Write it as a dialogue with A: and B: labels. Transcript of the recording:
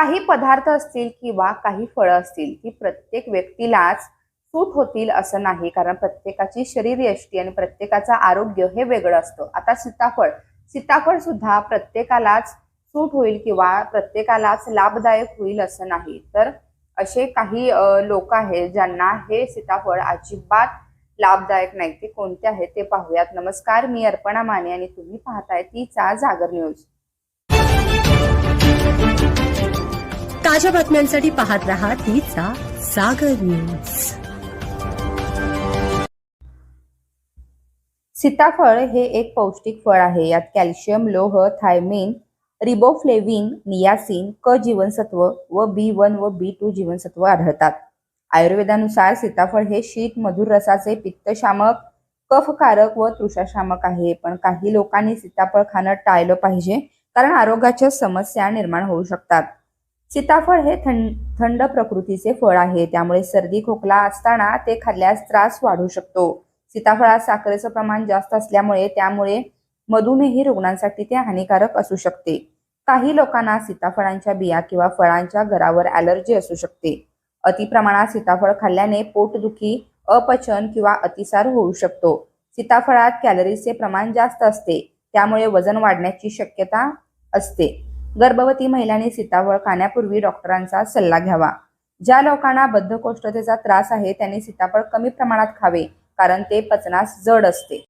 A: काही पदार्थ असतील किंवा काही फळं असतील ती प्रत्येक व्यक्तीलाच सूट होतील असं नाही. कारण प्रत्येकाची शरीर यष्टी आणि प्रत्येकाचं आरोग्य हे वेगळं असतं. आता सीताफळ. सीताफळ सुद्धा प्रत्येकालाच सूट होईल किंवा प्रत्येकालाच लाभदायक होईल असं नाही. तर असे काही लोक आहेत ज्यांना हे सीताफळ अजिबात लाभदायक नाही. ते कोणते आहेत ते पाहूयात. नमस्कार मी अर्पणा माने आणि तुम्ही पाहताय तीचा जागर न्यूज.
B: ताज्या बातम्यांसाठी पाहत रहा तिचा सागर न्यूज.
A: सीताफळ हे एक पौष्टिक फळ आहे. यात कॅल्शियम लोह थायमिन रिबोफ्लेविन नियासिन क जीवनसत्व व बी वन व बी टू जीवनसत्व आढळतात. आयुर्वेदानुसार सीताफळ हे शीत मधुर रसाचे पित्तशामक कफकारक व तृषाशामक आहे. पण काही लोकांनी सीताफळ खाणं टाळलं पाहिजे कारण आरोग्याच्या समस्या निर्माण होऊ शकतात. सीताफळ हे थंड थंड प्रकृतीचे फळ आहे. त्यामुळे सर्दी खोकला असताना ते खाल्ल्यास त्रास वाढू शकतो. सीताफळात साखरेचं प्रमाण जास्त असल्यामुळे त्यामुळे मधुमेही रुग्णांसाठी ते हानिकारक असू शकते. काही लोकांना सीताफळांच्या बिया किंवा फळांच्या घरावर ॲलर्जी असू शकते. अति प्रमाणात सीताफळ खाल्ल्याने पोटदुखी अपचन किंवा अतिसार होऊ शकतो. सीताफळात कॅलरीजचे प्रमाण जास्त असते. त्यामुळे वजन वाढण्याची शक्यता असते. गर्भवती महिलांनी सीताफळ खाण्यापूर्वी डॉक्टरांचा सल्ला घ्यावा. ज्या लोकांना बद्धकोष्ठतेचा त्रास आहे त्यांनी सीताफळ कमी प्रमाणात खावे कारण ते पचनास जड असते.